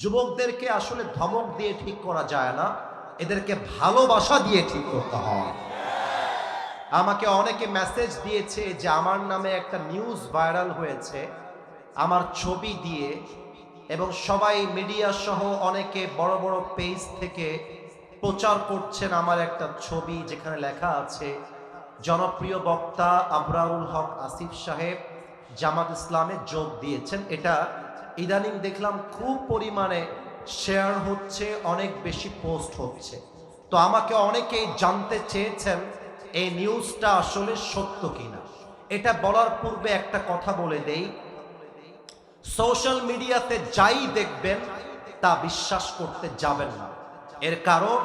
যুবকদেরকে আসলে ধমক দিয়ে ঠিক করা যায় না, এদেরকে ভালোবাসা দিয়ে ঠিক করতে হয়। আমাকে অনেকে মেসেজ দিয়েছে যে আমার নামে একটা নিউজ ভাইরাল হয়েছে, আমার ছবি দিয়ে, এবং সবাই মিডিয়া সহ অনেকে বড় বড় পেজ থেকে প্রচার করছেন আমার একটা ছবি যেখানে লেখা আছে, জনপ্রিয় বক্তা আবরারুল হক আসিফ সাহেব জামাত ইসলামে যোগ দিয়েছেন। এটা ইদানিং দেখলাম খুব পরিমাণে শেয়ার হচ্ছে, অনেক বেশি পোস্ট হচ্ছে। তো আমাকে অনেকেই জানতে চেয়েছেন এই নিউজটা আসলে সত্য কিনা। এটা বলার পূর্বে একটা কথা বলে দেই। সোশ্যাল মিডিয়াতে যাই দেখবেন, তা বিশ্বাস করতে যাবেন না। এর কারণ,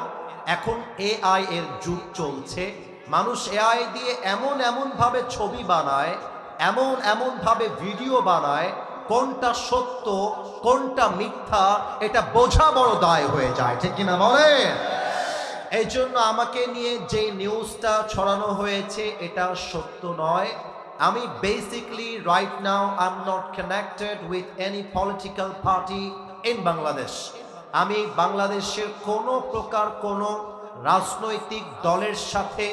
এখন এআই এর যুগ চলছে। মানুষ এআই দিয়ে এমন এমন ভাবে ছবি বানায়, এমন এমন ভাবে ভিডিও বানায় কোনটা সত্য, কোনটা মিথ্যা, এটা বোঝা বড় দায় হয়ে যায়, ঠিক কিনা বলেন? এই জন্য আমাকে নিয়ে যে নিউজটা ছড়ানো হয়েছে, এটা সত্য নয়। আমি basically right now I am not connected with any political party in Bangladesh আমি বাংলাদেশের কোনো প্রকার কোনো রাজনৈতিক দলের সাথে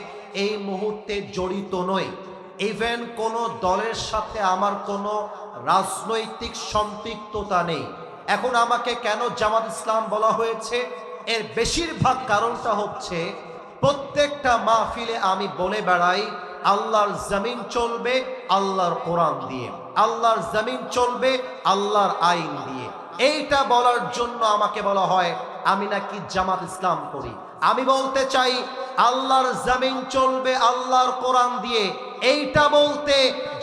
এই মুহূর্তে জড়িত নই। ইভেন কোনো দলের সাথে আমার কোনো রাজনৈতিক সম্পৃক্ততা নেই। এখন আমাকে কেন জামাত ইসলাম বলা হয়েছে? এর বেশিরভাগ কারণটা হচ্ছে, প্রত্যেকটা মাহফিলে আমি বলে বেড়াই, আল্লাহর জমিন চলবে আল্লাহর কোরআন দিয়ে। আল্লাহর জমিন চলবে আল্লাহর আইন দিয়ে। এইটা বলার জন্য আমাকে বলা হয়, আমি নাকি জামাত ইসলাম করি। আমি বলতে চাই, আল্লাহর জমিন চলবে আল্লাহর কোরআন দিয়ে। এইটা বলতে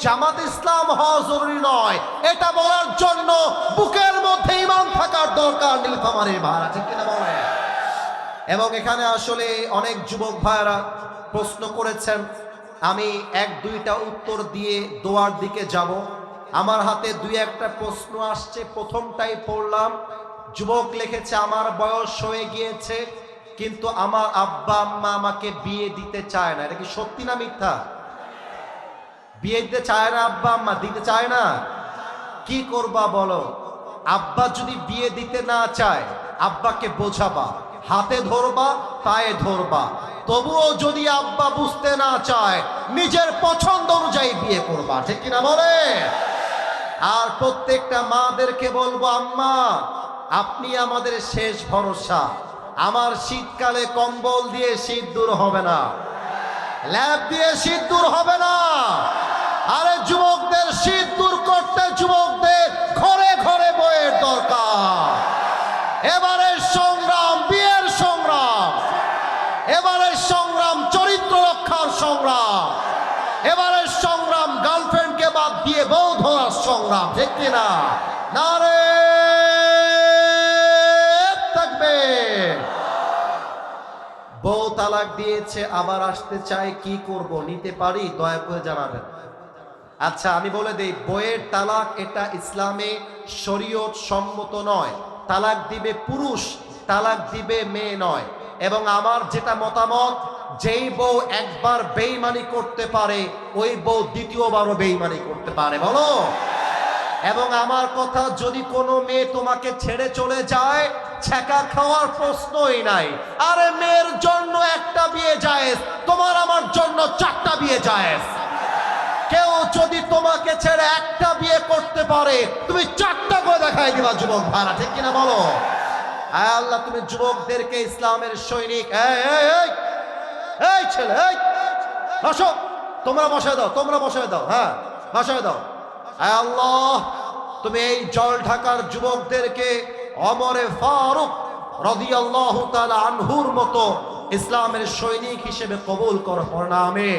জামাত ইসলাম হওয়া জরুরি নয়। এটা বলার জন্য বুকের মধ্যে ইমান থাকার দরকার নীলফামারের ভাড়া ঠিক কিনা এবং এখানে আসলে অনেক যুবক ভাইরা প্রশ্ন করেছেন, আমি এক দুইটা উত্তর দিয়ে দোয়ার দিকে যাব। আমার হাতে দুই একটা প্রশ্ন আসছে, প্রথমটাই পড়লাম, যুবক লিখেছে, আমার বয়স হয়ে গিয়েছে, কিন্তু আমার আব্বা আম্মা আমাকে বিয়ে দিতে চায় না। এটা কি সত্যি না মিথ্যা? বিয়ে দিতে চায় না আব্বা, আম্মা দিতে চায় না। কি করবা বলো? আব্বা যদি বিয়ে দিতে না চায়, আব্বাকে বোঝাবা। হাতে ধরবা, পায়ে ধরবা। তবুও যদি আব্বা বুঝতে না চায়, নিজের পছন্দ অনুযায়ী বিয়ে করবা। ঠিক কিনা বলে? আর প্রত্যেকটা মাদেরকে বলব, আম্মা, আপনি আমাদের শেষ ভরসা। আমার শীতকালে কম্বল দিয়ে শীত দূর হবে না। ল্যাব দিয়ে শীত দূর হবে না আরে যুবকদের শীত দূর করতে যুবকদের ঘরে ঘরে বইয়ের দরকার এবারের সংগ্রাম, বিয়ের সংগ্রাম। এবারের সংগ্রাম চরিত্র রক্ষার সংগ্রাম। এবারের সংগ্রাম গার্লফ্রেন্ডকে বাদ দিয়ে বউ ধরার সংগ্রাম না? থাকবে। বউ তালাক দিয়েছে, আবার আসতে চায়, কি করব? নিতে পারি? দয়া করে জানাবেন। আচ্ছা আমি বলে দিই, বইয়ের তালাক এটা ইসলামে শরীয়ত সম্মত নয়। তালাক দিবে পুরুষ, তালাক দিবে মেয়ে নয়। এবং আমার যেটা মতামত, যেই বউ একবার বেইমানি করতে পারে, ওই বউ দ্বিতীয়বারও বেইমানি করতে পারে, বলো। এবং আমার কথা, যদি কোনো মেয়ে তোমাকে ছেড়ে চলে যায় ছেঁকা খাওয়ার প্রশ্নই নাই। আরে মেয়ের জন্য একটা বিয়ে যায় তোমার আমার জন্য চারটা বিয়ে যায় কেউ যদি তোমাকে ছেড়ে একটা করতে পারে, তুমি চারটা করে দেখাই দিবা যুবক ভাড়া ঠিক কিনা বলো? আয় আল্লাহ, তুমি যুবকদেরকে ইসলামের সৈনিক। এই ছেলে বসো। তোমরা বসায় দাও, তোমরা বসায় দাও হ্যাঁ বসায় দাও। আয় আল্লাহ, তুমি এই জল ঢাকার যুবকদেরকে অমরে ফারুক রদিয়াল্লাহু তাআলা আনহুর মতো ইসলামের সৈনিক হিসেবে কবুল করো নামে